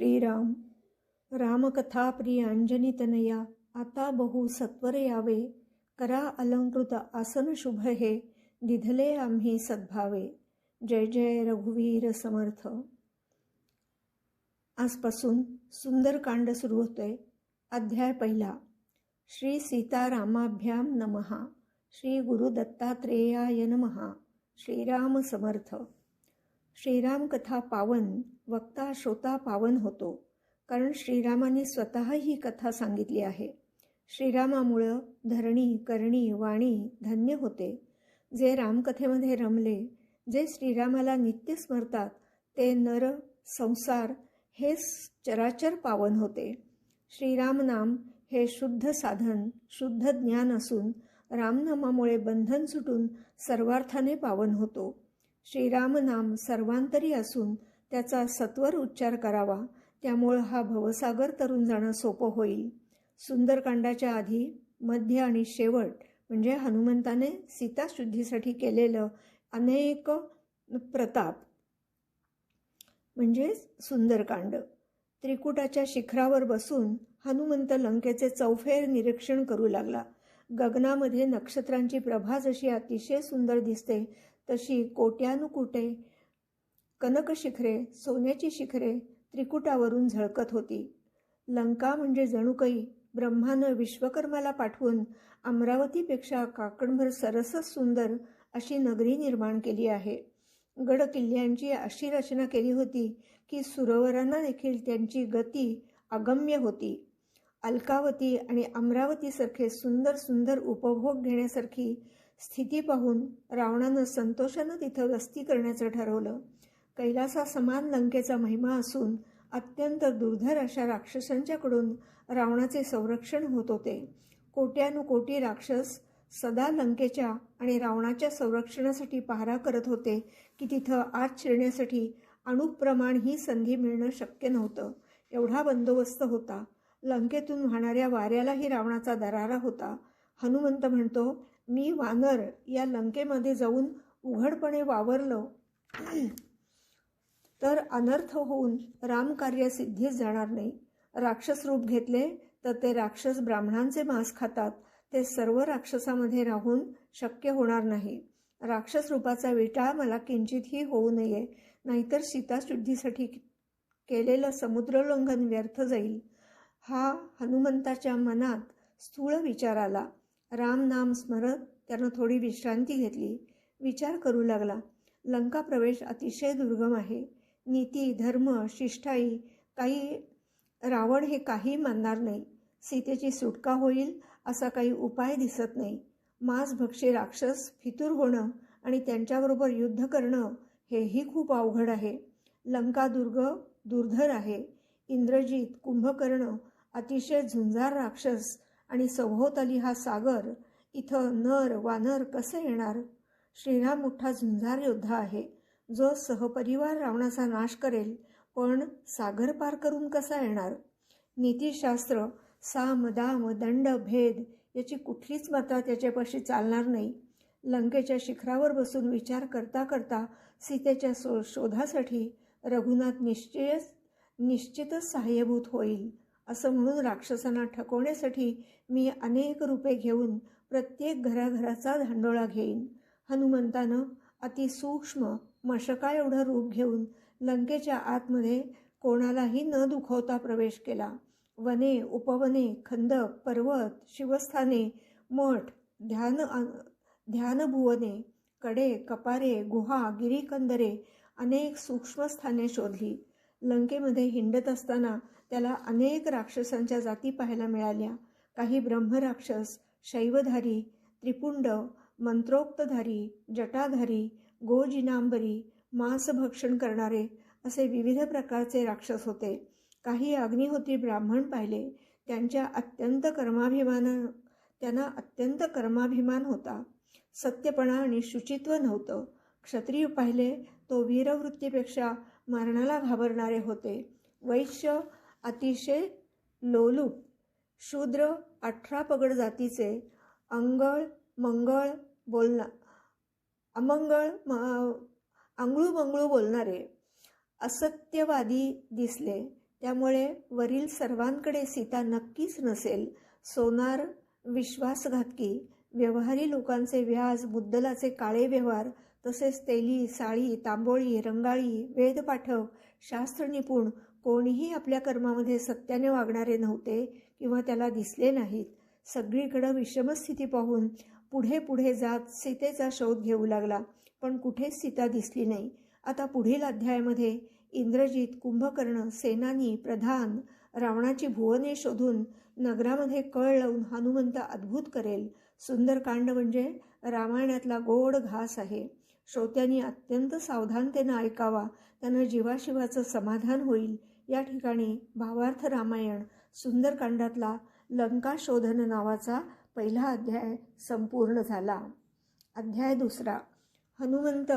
श्रीराम. रामकथा प्रिय अंजनीतनया आता बहु सत्वर यावे. करा अलंकृत आसन शुभ हे दिधले आम्ही सद्भावे. जय जय रघुवीर समर्थ. आजपासून सुंदरकांड सुरू होतोय. अध्याय पहिला. श्री सीतारामाभ्याम नमहा श्री गुरु दत्तात्रेयाय नमहा श्रीराम समर्थ. श्रीराम कथा पावन वक्ता श्रोता पावन होतो कारण श्रीरामाने स्वतः ही कथा सांगितली आहे. श्रीरामामुळं धरणी करणी वाणी धन्य होते. जे रामकथेमध्ये रमले जे श्रीरामाला नित्य स्मरतात ते नर संसार हे चराचर पावन होते. श्रीराम नाम हे शुद्ध साधन शुद्ध ज्ञान असून रामनामामुळे बंधन सुटून सर्वार्थाने पावन होतो. श्रीराम नाम सर्वांतरी असून त्याचा सत्वर उच्चार करावा त्यामुळं हा भवसागर तरुण जाणं सोपं होईल. सुंदरकांडाच्या आधी मध्य आणि शेवट म्हणजे हनुमंताने सीताशुद्धीसाठी केलेलं अनेक प्रताप म्हणजे सुंदरकांड. त्रिकुटाच्या शिखरावर बसून हनुमंत लंकेचे चौफेर निरीक्षण करू लागला. गगनामध्ये नक्षत्रांची प्रभा जशी अतिशय सुंदर दिसते तशी कोट्यानुकुटे कनक शिखरे सोन्याची शिखरे त्रिकुटावरून झळकत होती. लंका म्हणजे जणू काही ब्रह्मानं विश्वकर्माला पाठवून अमरावतीपेक्षा काकणभर सरसच सुंदर अशी नगरी निर्माण केली आहे. गड किल्ल्यांची अशी रचना केली होती की सुरवरांना देखील त्यांची गती अगम्य होती. अलकावती आणि अमरावतीसारखे सुंदर सुंदर उपभोग घेण्यासारखी स्थिती पाहून रावणानं संतोषानं तिथं वस्ती करण्याचं ठरवलं. कैलासा समान लंकेचा महिमा असून अत्यंत दुर्धर अशा राक्षसांच्याकडून रावणाचे संरक्षण होत होते. कोट्यानुकोटी राक्षस सदा लंकेच्या आणि रावणाच्या संरक्षणासाठी पहारा करत होते की तिथं आत शिरण्यासाठी अणुप्रमाण ही संधी मिळणं शक्य नव्हतं. एवढा बंदोबस्त होता. लंकेतून वाहणाऱ्या वाऱ्यालाही रावणाचा दरारा होता. हनुमंत म्हणतो मी वानर या लंकेमध्ये जाऊन उघडपणे वावरलो. तर अनर्थ होऊन रामकार्य सिद्धीस जाणार नाही. राक्षस रूप घेतले तर ते राक्षस ब्राह्मणांचे मांस खातात. ते सर्व राक्षसामध्ये राहून शक्य होणार नाही. राक्षस रूपाचा विटाळ मला किंचितही होऊ नये. नाहीतर सीताशुद्धीसाठी केलेलं समुद्रोल्लंघन व्यर्थ जाईल. हा हनुमंताच्या मनात स्थूळ विचार आला. राम नाम स्मरत त्यानं थोडी विश्रांती घेतली. विचार करू लागला. लंका प्रवेश अतिशय दुर्गम आहे. नीती धर्म शिष्टाई काही रावण हे काही मानणार नाही. सीतेची सुटका होईल असा काही उपाय दिसत नाही. मांसभक्षी राक्षस फितूर होणं आणि त्यांच्याबरोबर युद्ध करणं हेही खूप अवघड आहे. लंका दुर्ग दुर्धर आहे. इंद्रजित कुंभकर्ण अतिशय झुंजार राक्षस आणि सभोवताली हा सागर इथं नर वानर कसे येणार? श्रीराम मोठा झुंजार योद्धा आहे. जो सहपरिवार रावणाचा नाश करेल पण सागर पार करून कसा येणार? नीतिशास्त्र साम दाम दंड भेद याची कुठलीच मात्रा त्याच्यापाशी चालणार नाही. लंकेच्या शिखरावर बसून विचार करता करता सीतेच्या शो शोधासाठी रघुनाथ निश्चयच निश्चितच सहाय्यभूत होईल. असं म्हणून राक्षसांना ठकवण्यासाठी मी अनेक रूपे घेऊन प्रत्येक घराघराचा धांडोळा घेईन. हनुमंतानं अतिसूक्ष्म मशका एवढं रूप घेऊन लंकेच्या आतमध्ये कोणालाही न दुखवता प्रवेश केला. वने उपवने खंदक पर्वत शिवस्थाने मठ ध्यान ध्यानभुवने कडे कपारे गुहा गिरीकंदरे अनेक सूक्ष्मस्थाने शोधली. लंकेमध्ये हिंडत असताना त्याला अनेक राक्षसांच्या जाती पाहायला मिळाल्या. काही ब्रह्मराक्षस शैवधारी त्रिपुंड मंत्रोक्तधारी जटाधारी गोजिनांबरी मांसभक्षण करणारे असे विविध प्रकारचे राक्षस होते. काही अग्निहोत्री ब्राह्मण पाहिले. त्यांच्या अत्यंत कर्माभिमान त्यांना अत्यंत कर्माभिमान होता. सत्यपणा आणि शुचित्व नव्हतं. क्षत्रिय पाहिले तो वीरवृत्तीपेक्षा मरणाला घाबरणारे होते. वैश्य अतिशय लोलूप शूद्र अठरा पगड जातीचे अंगळ मंगळ बोलना अमंगळ म अंगळू मंगळू बोलणारे असत्यवादी दिसले. त्यामुळे वरील सर्वांकडे सीता नक्कीच नसेल. सोनार विश्वासघातकी व्यवहारी लोकांचे व्याज मुद्दलाचे काळे व्यवहार तसेच तेली साळी तांबोळी रंगाळी वेदपाठक शास्त्रनिपुण कोणीही आपल्या कर्मामध्ये सत्याने वागणारे नव्हते किंवा त्याला दिसले नाहीत. सगळीकडं विषमस्थिती पाहून पुढे पुढे जात सीतेचा शोध घेऊ लागला पण कुठेच सीता दिसली नाही. आता पुढील अध्यायामध्ये इंद्रजित कुंभकर्ण सेनानी प्रधान रावणाची भुवने शोधून नगरामध्ये कळ लावून हनुमंत अद्भुत करेल. सुंदरकांड म्हणजे रामायणातला गोड घास आहे. श्रोत्यांनी अत्यंत सावधानतेनं ऐकावा. त्यानं जीवाशिवाचं समाधान होईल. या ठिकाणी भावार्थ रामायण सुंदरकांडातला लंका शोधन नावाचा पहिला अध्याय संपूर्ण झाला. अध्याय दुसरा. हनुमंत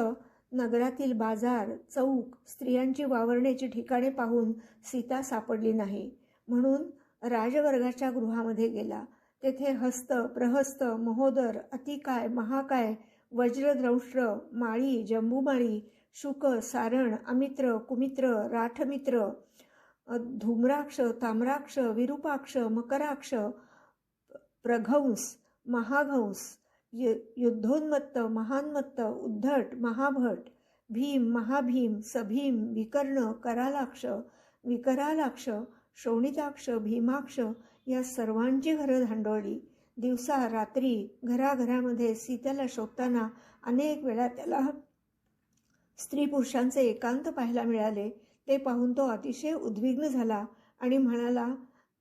नगरातील बाजार चौक स्त्रियांची वावरण्याची ठिकाणे पाहून सीता सापडली नाही. म्हणून राजवर्गाच्या गृहामध्ये गेला. तेथे हस्त प्रहस्त महोदर अतिकाय महाकाय वज्रद्रौष्ट्र माळी जंबूमाळी शुक सारण अमित्र कुमित्र राठमित्र धूम्राक्ष ताम्राक्ष विरूपाक्ष मकराक्ष प्रघंस महाघंस युद्धोन्मत्त महान्मत्त उद्धट महाभट भीम महाभीम सभीम विकर्ण करालाक्ष विकरालाक्ष शोणिताक्ष भीमाक्ष या सर्वांची घरं धांडवली. दिवसा रात्री घराघरामध्ये सीतेला शोधताना अनेक वेळा त्याला स्त्री पुरुषांचे एकांत पाहायला मिळाले. ते पाहून तो अतिशय उद्विग्न झाला आणि म्हणाला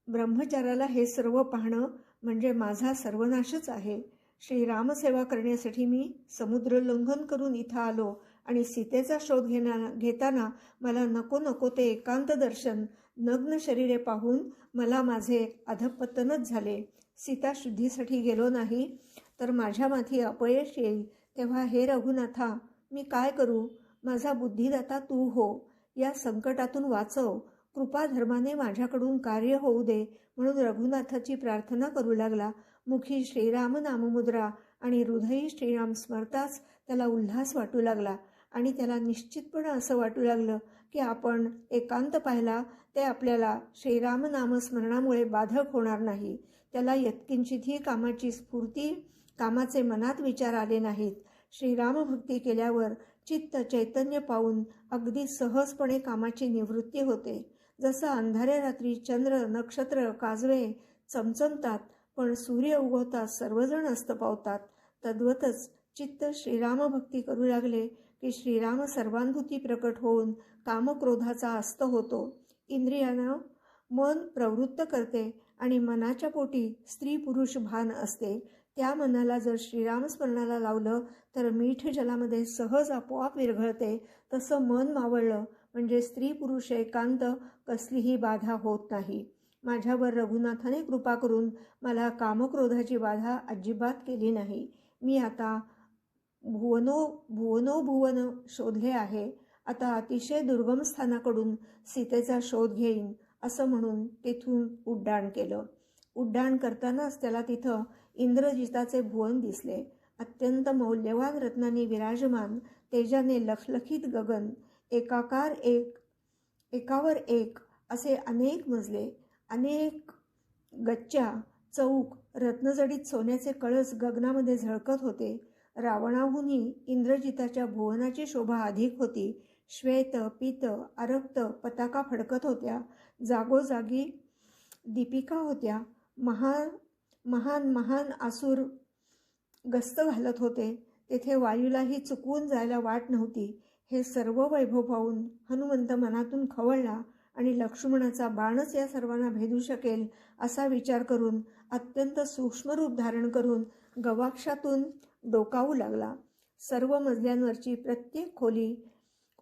ब्रह्मचाराला हे सर्व पाहणं म्हणजे माझा सर्वनाशच आहे. श्रीरामसेवा करण्यासाठी मी समुद्र लंघन करून इथं आलो आणि सीतेचा शोध घेण्या घेताना मला नको नको ते एकांत दर्शन नग्न शरीरे पाहून मला माझे अधपतनच झाले. सीता शुद्धीसाठी गेलो नाही तर माझ्या माथी अपयश येईल. तेव्हा हे रघुनाथा मी काय करू? माझा बुद्धिदाता तू हो. या संकटातून वाचव. कृपा धर्माने माझ्याकडून कार्य होऊ दे. म्हणून रघुनाथाची प्रार्थना करू लागला. मुखी श्रीराम नाममुद्रा आणि हृदयी श्रीराम स्मरताच त्याला उल्हास वाटू लागला. आणि त्याला निश्चितपणे असं वाटू लागलं की आपण एकांत पाहिला ते आपल्याला श्रीराम नामस्मरणामुळे बाधक होणार नाही. त्याला यत्किंचितही कामाची स्फूर्ती कामाचे मनात विचार आले नाहीत. श्रीरामभक्ती केल्यावर चित्त चैतन्य पाहून अगदी सहजपणे कामाची निवृत्ती होते. जसं अंधाऱ्या रात्री चंद्र नक्षत्र काजवे चमचमतात पण सूर्य उगवतात सर्वजण अस्त पावतात. तद्वतच चित्त श्रीरामभक्ती करू लागले की श्रीराम सर्वानुभूती प्रकट होऊन कामक्रोधाचा अस्त होतो. इंद्रियानं मन प्रवृत्त करते आणि मनाच्या पोटी स्त्री पुरुष भान असते त्या मनाला जर श्रीरामस्मरणाला लावलं तर मीठ जलामध्ये सहज आपोआप विरघळते. तसं मन मावळलं म्हणजे स्त्री पुरुष एकांत कसलीही बाधा होत नाही. माझ्यावर रघुनाथाने कृपा करून मला कामक्रोधाची बाधा अजिबात केली नाही. मी आता भुवनो भुवनो भुवन शोधले आहे. आता अतिशय दुर्गम स्थानाकडून सीतेचा शोध घेईन. असं म्हणून तेथून उड्डाण केलं. उड्डाण करतानाच त्याला तिथं इंद्रजिताचे भुवन दिसले. अत्यंत मौल्यवान रत्नांनी विराजमान तेजाने लखलखीत गगन एकाकार एक एकावर एक असे अनेक मजले अनेक गच्च्या चौक रत्नजडीत सोन्याचे कळस गगनामध्ये झळकत होते. रावणाहूनही इंद्रजिताच्या भुवनाची शोभा अधिक होती. श्वेत पीत अरक्त पताका फडकत होत्या. जागोजागी दीपिका होत्या. महान महान महान आसूर गस्त घालत होते. तेथे वायूलाही चुकवून जायला वाट नव्हती. हे सर्व वैभव पाहून हनुमंत मनातून खवळला आणि लक्ष्मणाचा बाणच या सर्वांना भेदू शकेल असा विचार करून अत्यंत सूक्ष्म रूप धारण करून गवाक्षातून डोकावू लागला. सर्व मजल्यांवरची प्रत्येक खोली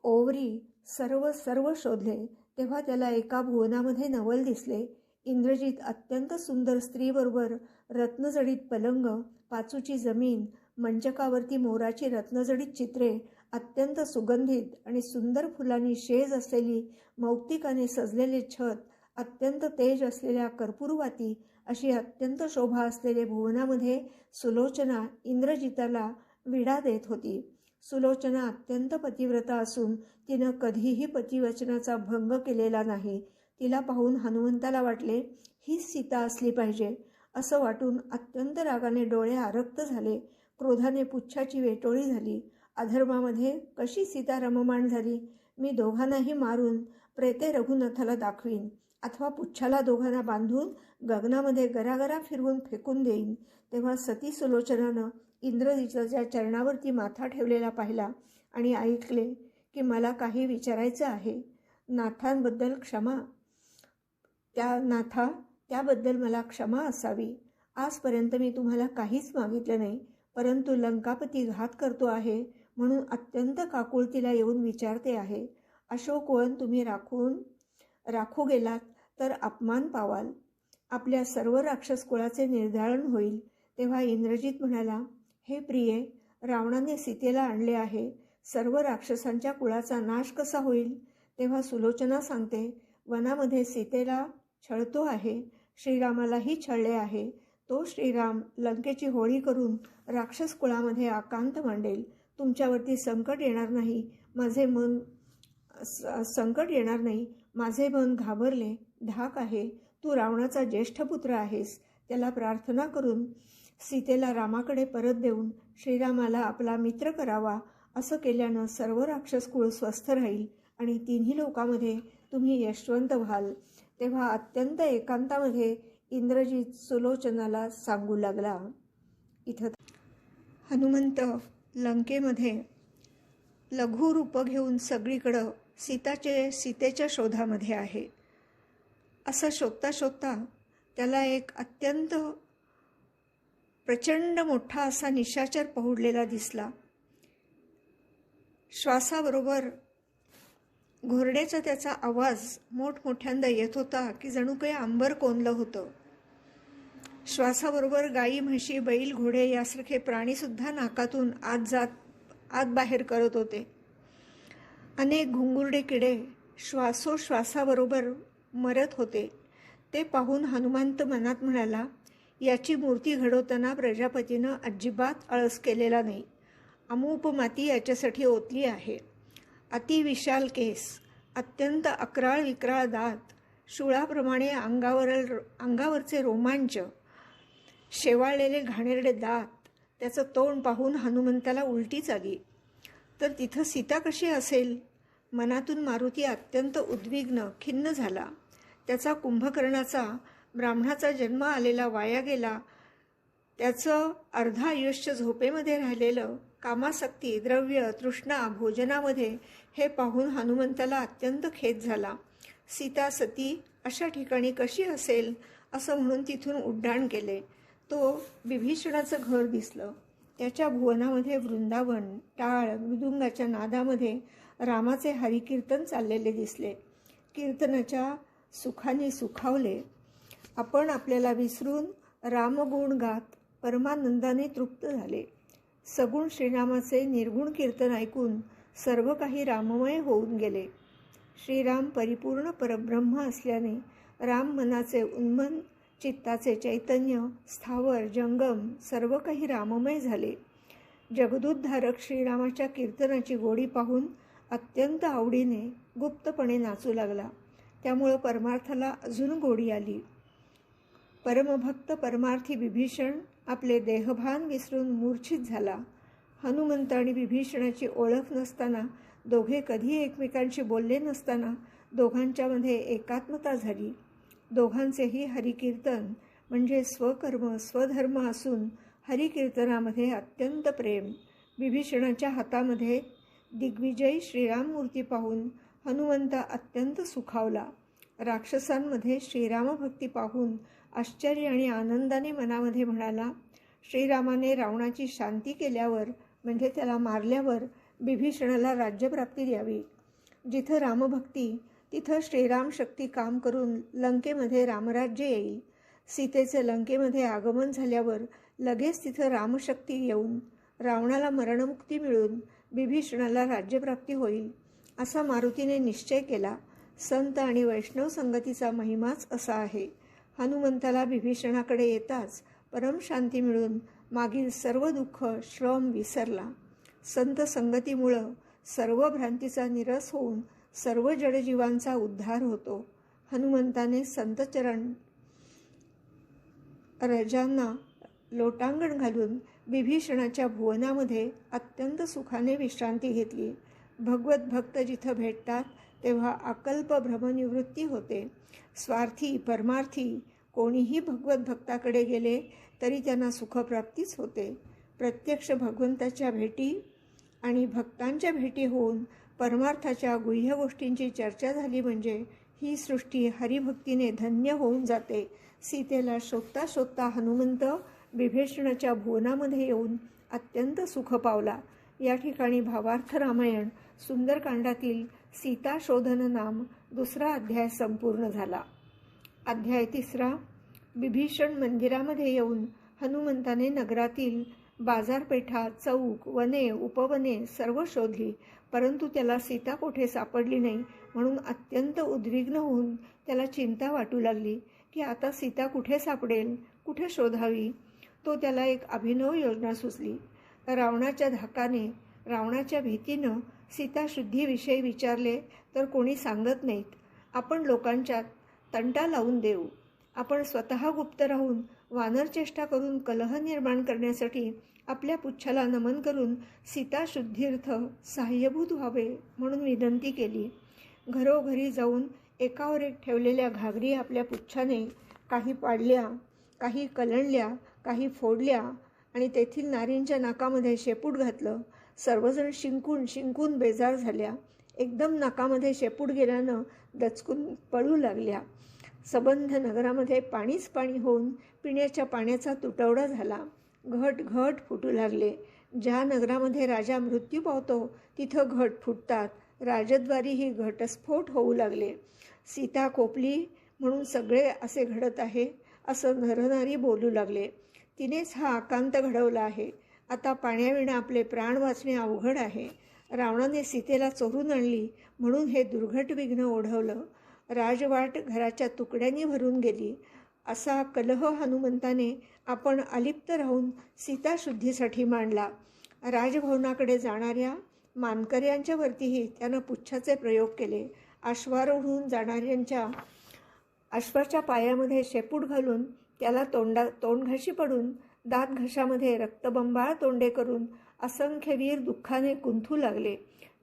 ओवरी सर्व सर्व शोधले. तेव्हा त्याला एका भुवनामध्ये नवल दिसले. इंद्रजित अत्यंत सुंदर स्त्रीबरोबर रत्नजडीत पलंग पाचूची जमीन मंचकावरती मोराची रत्नजडीत चित्रे अत्यंत सुगंधित आणि सुंदर फुलांनी शेज असलेली मौक्तिकाने सजलेले छत अत्यंत तेज असलेल्या कर्पूरवाती अशी अत्यंत शोभा असलेले भुवनामध्ये सुलोचना इंद्रजिताला विडा देत होती. सुलोचना अत्यंत पतिव्रता असून तिनं कधीही पतिवचनाचा भंग केलेला नाही. तिला पाहून हनुमंताला वाटले हीच सीता असली पाहिजे. असं वाटून अत्यंत रागाने डोळे आरक्त झाले. क्रोधाने पुच्छाची वेटोळी झाली. अधर्मामध्ये कशी सीता रममाण झाली? मी दोघांनाही मारून प्रेते रघुनाथाला दाखवीन. अथवा पुच्छाला दोघांना बांधून गगनामध्ये गरागरा फिरवून फेकून देईन. तेव्हा सती सुलोचनानं इंद्रजिताच्या चरणावरती माथा ठेवलेला पाहिला आणि ऐकले की मला काही विचारायचं आहे. नाथांबद्दल क्षमा. त्या नाथा त्याबद्दल मला क्षमा असावी. आजपर्यंत मी तुम्हाला काहीच मागितलं नाही परंतु लंकापती घात करतो आहे म्हणून अत्यंत काकुळतीला येऊन विचारते आहे. अशोक वळण तुम्ही राखून राखू गेलात तर अपमान पावाल. आपल्या सर्व राक्षस कुळाचे निर्धारण होईल. तेव्हा इंद्रजित म्हणाला हे प्रिये रावणाने सीतेला आणले आहे. सर्व राक्षसांच्या कुळाचा नाश कसा होईल? तेव्हा सुलोचना सांगते वनामध्ये सीतेला छळतो आहे. श्रीरामालाही छळले आहे. तो श्रीराम लंकेची होळी करून राक्षस कुळामध्ये आकांत मांडेल. तुमच्यावरती संकट येणार नाही. माझे मन संकट येणार नाही. माझे मन घाबरले धाक आहे. तू रावणाचा ज्येष्ठ पुत्र आहेस त्याला प्रार्थना करून सीतेला रामाकडे परत देऊन श्रीरामाला आपला मित्र करावा असं केल्यानं सर्व राक्षस कुळ स्वस्थ राहील आणि तिन्ही लोकांमध्ये तुम्ही यशवंत व्हाल. तेव्हा अत्यंत एकांतामध्ये इंद्रजित सुलोचनाला सांगू लागला. इथं हनुमंत लंकेमध्ये लघु रूप घेऊन सगळीकडं सीताचे सीतेच्या शोधामध्ये आहे. असं शोधता शोधता त्याला एक अत्यंत प्रचंड मोठा असा निशाचर पहुडलेला दिसला. श्वासाबरोबर घोरड्याचा त्याचा आवाज मोठमोठ्यांदा येत होता की जणू काही आंबर कोंदलं होतं. श्वासाबरोबर गाई म्हशी बैल घोडे यासारखे प्राणीसुद्धा नाकातून आत जात आत बाहेर करत होते. अनेक घुंगुरडे किडे श्वासोश्वासाबरोबर मरत होते. ते पाहून हनुमंत मनात म्हणाला याची मूर्ती घडवताना प्रजापतीनं अजिबात आळस केलेला नाही. अमूप माती याच्यासाठी ओतली आहे. अतिविशाल केस अत्यंत अकराळ विक्राळ दात शुळाप्रमाणे अंगावर अंगावरचे रोमांच शेवाळलेले घाणेरडे दात त्याचं तोंड पाहून हनुमंताला उलटीच आली. तर तिथं सीता कशी असेल? मनातून मारुती अत्यंत उद्विग्न खिन्न झाला. त्याचा कुंभकर्णाचा ब्राह्मणाचा जन्म आलेला वाया गेला. त्याचं अर्ध आयुष्य झोपेमध्ये राहिलेलं कामासक्ती द्रव्य तृष्णा भोजनामध्ये हे पाहून हनुमंताला अत्यंत खेद झाला. सीता सती अशा ठिकाणी कशी असेल असं म्हणून तिथून उड्डाण केले. तो विभीषणाचं घर दिसलं. त्याच्या भुवनामध्ये वृंदावन टाळ मृदुंगाच्या नादामध्ये रामाचे हरिकीर्तन चाललेले दिसले. कीर्तनाच्या सुखाने सुखावले. आपण आपल्याला विसरून रामगुण गात परमानंदाने तृप्त झाले. सगुण श्रीरामाचे निर्गुण कीर्तन ऐकून सर्व काही राममय होऊन गेले. श्रीराम परिपूर्ण परब्रह्म असल्याने राम मनाचे उन्मन चित्ताचे चैतन्य स्थावर जंगम सर्व काही राममय झाले. जगदूतधारक श्रीरामाच्या कीर्तनाची गोडी पाहून अत्यंत आवडीने गुप्तपणे नाचू लागला. त्यामुळं परमार्थाला अजून गोडी आली. परमभक्त परमार्थी विभीषण आपले देहभान विसरून मूर्छित झाला. हनुमंत आणि विभीषणाची ओळख नसताना दोघे कधी एकमेकांशी बोलले नसताना दोघांच्यामध्ये एकात्मता झाली. दोघांचेही हरिकीर्तन म्हणजे स्वकर्म स्वधर्म असून हरिकीर्तनामध्ये अत्यंत प्रेम. विभीषणाच्या हातामध्ये दिग्विजयी श्रीराम मूर्ती पाहून हनुमंत अत्यंत सुखावला. राक्षसांमध्ये श्रीरामभक्ती पाहून आश्चर्य आणि आनंदाने मनामध्ये म्हणाला श्रीरामाने रावणाची शांती केल्यावर म्हणजे त्याला मारल्यावर बिभीषणाला राज्यप्राप्ती द्यावी. जिथं रामभक्ती तिथं श्रीराम शक्ती काम करून लंकेमध्ये रामराज्य येईल. सीतेचे लंकेमध्ये आगमन झाल्यावर लगेच तिथं रामशक्ती येऊन रावणाला मरणमुक्ती मिळून बिभीषणाला राज्यप्राप्ती होईल. असा मारुतीने निश्चय केला संत आणि वैष्णव संगतीचा महिमाच असा आहे. हनुमंताला विभीषणाकडे येताच परमशांती मिळून मागील सर्व दुःख श्रम विसरला. संत संगतीमुळं सर्व भ्रांतीचा निरस होऊन सर्व जडजीवांचा उद्धार होतो. हनुमंताने संतचरण रजांना लोटांगण घालून विभीषणाच्या भुवनामध्ये अत्यंत सुखाने विश्रांती घेतली. भगवत भक्त जिथं भेटतात तेव्हा अकल्प भ्रमनिवृत्ती होते. स्वार्थी परमार्थी कोणीही भगवत भक्ताकडे गेले तरी त्यांना सुखप्राप्तीच होते. प्रत्यक्ष भगवंताच्या भेटी आणि भक्तांच्या भेटी होऊन परमार्थाच्या गुह्य गोष्टींची चर्चा झाली म्हणजे ही सृष्टी हरिभक्तीने धन्य होऊन जाते. सीतेला शोधता शोधता हनुमंत विभीषणाच्या भुवनामध्ये येऊन अत्यंत सुख पावला. या ठिकाणी भावार्थ रामायण सुंदरकांडातील सीता शोधन नाम दुसरा अध्याय संपूर्ण झाला. अध्याय तिसरा विभीषण मंदिरामध्ये येऊन हनुमंताने नगरातील बाजारपेठा चौक वने उपवने सर्व शोधली परंतु त्याला सीता कोठे सापडली नाही म्हणून अत्यंत उद्विग्न होऊन त्याला चिंता वाटू लागली की आता सीता कुठे सापडेल कुठे शोधावी? तो त्याला एक अभिनव योजना सुचली. रावणाच्या धाकाने रावणाच्या भीतीनं सीताशुद्धीविषयी विचारले तर कोणी सांगत नाहीत. आपण लोकांच्यात तंटा लावून देऊ. आपण स्वतः गुप्त राहून वानरचेष्टा करून कलह निर्माण करण्यासाठी आपल्या पुच्छाला नमन करून सीताशुद्धीर्थ सहाय्यभूत व्हावे म्हणून विनंती केली. घरोघरी जाऊन एकावर एक ठेवलेल्या घागरी आपल्या पुच्छाने काही पाडल्या काही कलंडल्या काही फोडल्या आणि तेथील नारींच्या नाकामध्ये शेपूट घातलं. सर्वजण शिंकून शिंकून बेजार झाल्या. एकदम नाकामध्ये शेपूट गेल्यानं दचकून पळू लागल्या. सबंध नगरामध्ये पाणीच पाणी होऊन पिण्याच्या पाण्याचा तुटवडा झाला. घट घट फुटू लागले. ज्या नगरामध्ये राजा मृत्यू पावतो तिथं घट फुटतात. राजद्वारी ही घटस्फोट होऊ लागले. सीता कोपली म्हणून सगळे असे घडत आहे असं नरनारी बोलू लागले. तिनेच हा आकांत घडवला आहे. आता पाण्याविणं आपले प्राण वाचणे अवघड आहे. रावणाने सीतेला चोरून आणली म्हणून हे दुर्घट विघ्न ओढवलं. राजवाट घराच्या तुकड्यांनी भरून गेली. असा कलह हनुमंताने आपण अलिप्त राहून सीताशुद्धीसाठी मांडला. राजभवनाकडे जाणाऱ्या मानकऱ्यांच्यावरतीही त्यानं पुच्छाचे प्रयोग केले. अश्वारोहून जाणाऱ्यांच्या अश्वाच्या पायामध्ये शेपूट घालून त्याला तोंडा तोंडघशी पडून दात घशामध्ये रक्तबंबाळ तोंडे करून असंख्य वीर दुःखाने कुंथू लागले.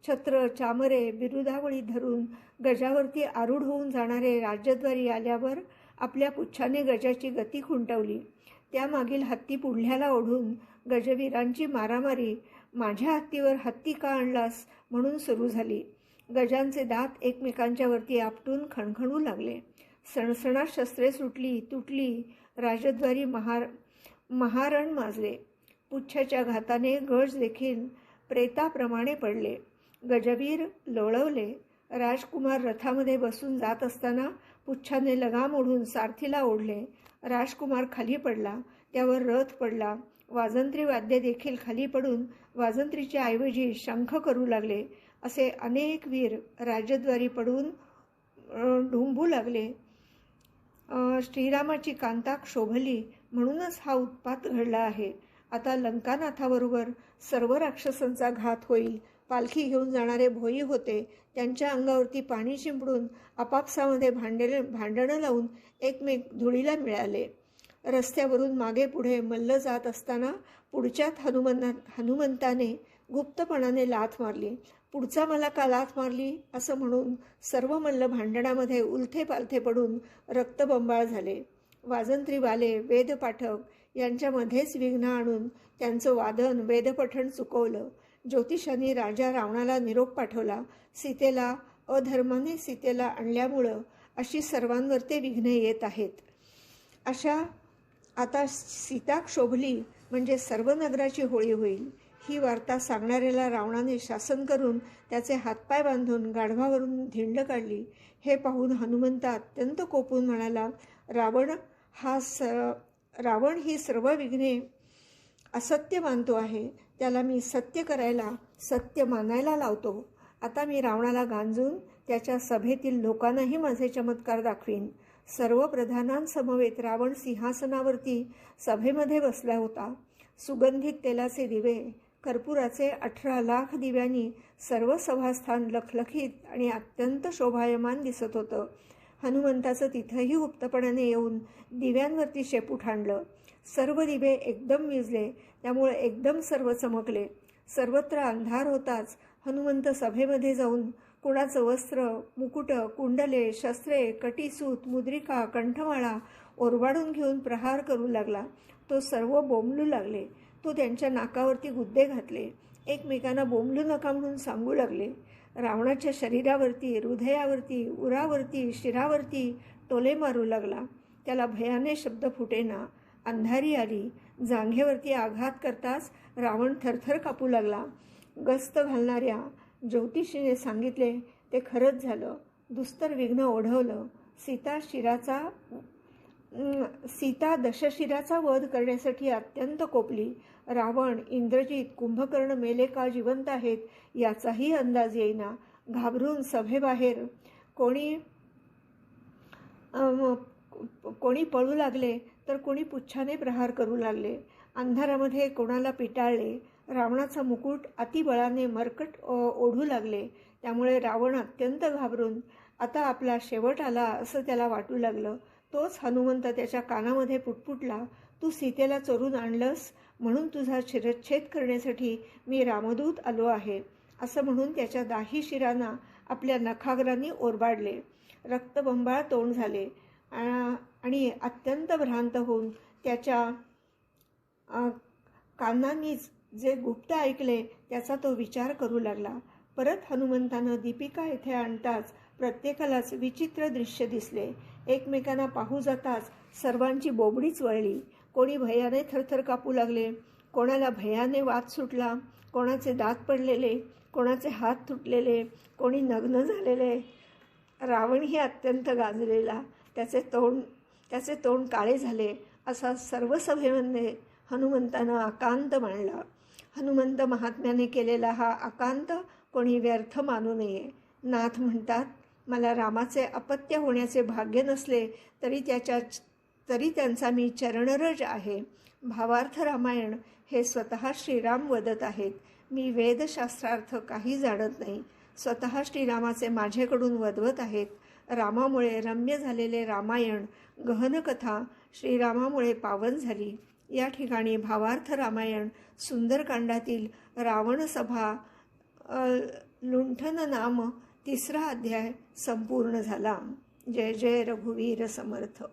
छत्र चामरे बिरुदावळी धरून गजावरती आरूढ होऊन जाणारे राज्यद्वारी आल्यावर आपल्या पुच्छाने गजाची गती खुंटवली. त्यामागील हत्ती पुढल्याला ओढून गजवीरांची मारामारी माझ्या हत्तीवर हत्ती का आणलास? म्हणून सुरू झाली. गजांचे दात एकमेकांच्यावरती आपटून खणखणू लागले. सणसणात शस्त्रे सुटली तुटली राजद्वारी महार महारण माजले. पुच्छाच्या घाताने गज देखील प्रेताप्रमाणे पडले. गजवीर लोळवले. राजकुमार रथामध्ये बसून जात असताना पुच्छाने लगाम ओढून सारथीला ओढले. राजकुमार खाली पडला. त्यावर रथ पडला. वाजंत्री वाद्य देखील खाली पडून वाजंत्रीच्या ऐवजी शंख करू लागले. असे अनेक वीर राजद्वारी पडून ढुंबू लागले. श्रीरामाची कांता क्षोभली म्हणूनच हा उत्पात घडला आहे. आता लंकानाथाबरोबर सर्व राक्षसांचा घात होईल. पालखी घेऊन जाणारे भोई होते. त्यांच्या अंगावरती पाणी शिंपडून आपापसामध्ये भांडे भांडणं लावून एकमेक धुळीला मिळाले. रस्त्यावरून मागे पुढे मल्ल जात असताना पुढच्यात हनुमंता हनुमंताने गुप्तपणाने लाथ मारली. पुढचा मला का लाथ मारली? असं म्हणून सर्व मल्ल भांडणामध्ये उलथे पालथे पडून रक्तबंबाळ झाले. वाजंत्रीवाले वेदपाठक यांच्यामध्येच विघ्न आणून त्यांचं वादन वेदपठण चुकवलं. ज्योतिषांनी राजा रावणाला निरोप पाठवला. सीतेला अधर्माने सीतेला आणल्यामुळं अशी सर्वांवर ते विघ्न येत आहेत. अशा आता सीता क्षोभली म्हणजे सर्व नगराची होळी होईल. ही वार्ता सांगणाऱ्याला रावणाने शासन करून त्याचे हातपाय बांधून गाढवावरून धिंड काढली. हे पाहून हनुमंत अत्यंत कोपून म्हणाला रावण हा स रावण ही सर्व विघ्ने असत्य मानतो आहे. त्याला मी सत्य करायला सत्य मानायला लावतो. आता मी रावणाला गांजून त्याच्या सभेतील लोकांनाही माझे चमत्कार दाखवीन. सर्व प्रधानांसमवेत रावण सिंहासनावरती सभेमध्ये बसला होता. सुगंधित तेलाचे दिवे कर्पुराचे अठरा लाख दिव्यांनी सर्व सभास्थान लखलखीत आणि अत्यंत शोभायमान दिसत होतं. हनुमंताचं तिथंही गुप्तपणाने येऊन दिव्यांवरती शेपूट ठाणलं सर्व दिवे एकदम विजले त्यामुळे एकदम सर्व चमकले. सर्वत्र अंधार होताच हनुमंत सभेमध्ये जाऊन कुणाचं वस्त्र मुकुट कुंडले शस्त्रे कटीसूत मुद्रिका कंठमाळा ओरबाडून घेऊन प्रहार करू लागला. तो सर्व बोंबलू लागले. तो त्यांच्या नाकावरती गुद्दे घातले. एकमेकांना बोंबलू नका म्हणून सांगू लागले. रावणाच्या शरीरावरती हृदयावरती उरावरती शिरावरती टोले मारू लागला. त्याला भयाने शब्द फुटेना. अंधारी आली. जांघेवरती आघात करताच रावण थरथर कापू लागला. गस्त घालणाऱ्या ज्योतिषीने सांगितले ते खरंच झालं. दुस्तर विघ्न ओढवलं. सीता शिराचा सीता दशशिराचा वध करण्यासाठी अत्यंत कोपली. रावण इंद्रजित कुंभकर्ण मेले का जिवंत आहेत याचाही अंदाज येईना. घाबरून सभेबाहेर कोणी कोणी पळू लागले तर कोणी पुच्छाने प्रहार करू लागले. अंधारामध्ये कोणाला पिटाळले? रावणाचा मुकुट अतिबळाने मरकट ओढू लागले. त्यामुळे रावण अत्यंत घाबरून आता आपला शेवट आला असं त्याला वाटू लागलं. तोच हनुमंत त्याच्या कानामध्ये पुटपुटला तू सीतेला चोरून आणलंस म्हणून तुझा शिरच्छेद करण्यासाठी मी रामदूत आलो आहे असं म्हणून त्याच्या दाही शिरांना आपल्या नखाग्रांनी ओरबाडले. रक्तबंबाळ तोंड झाले. आणि अत्यंत भ्रांत होऊन त्याच्या कानांनीच जे गुप्त ऐकले त्याचा तो विचार करू लागला. परत हनुमंतानं दीपिका येथे आणताच प्रत्येकालाच विचित्र दृश्य दिसले. एकमेकांना पाहू जाताच सर्वांची बोबडीच वळली. कोणी भयाने थरथर कापू लागले. कोणाला भयाने वाद सुटला. कोणाचे दात पडलेले. कोणाचे हात तुटलेले. कोणी नग्न झालेले. रावणही अत्यंत गाजलेला. त्याचे तोंड त्याचे तोंड काळे झाले असा सर्व सभेमध्ये हनुमंतानं आकांत मांडला. हनुमंत महात्म्याने केलेला हा आकांत कोणी व्यर्थ मानू नये. नाथ म्हणतात मला रामाचे अपत्य होण्याचे भाग्य नसले तरी त्याच्या तरी त्यांचा मी चरणरज आहे. भावार्थ रामायण हे स्वतः श्रीराम वदत आहेत. मी वेदशास्त्रार्थ काही जाणत नाही. स्वतः श्रीरामाचे माझेकडून वदवत आहेत. रामामुळे रम्य झालेले रामायण गहनकथा श्रीरामामुळे पावन झाली. या ठिकाणी भावार्थ रामायण सुंदरकांडातील रावणसभा लुंठन नाम तिसरा अध्याय संपूर्ण झाला. जय जय रघुवीर समर्थ.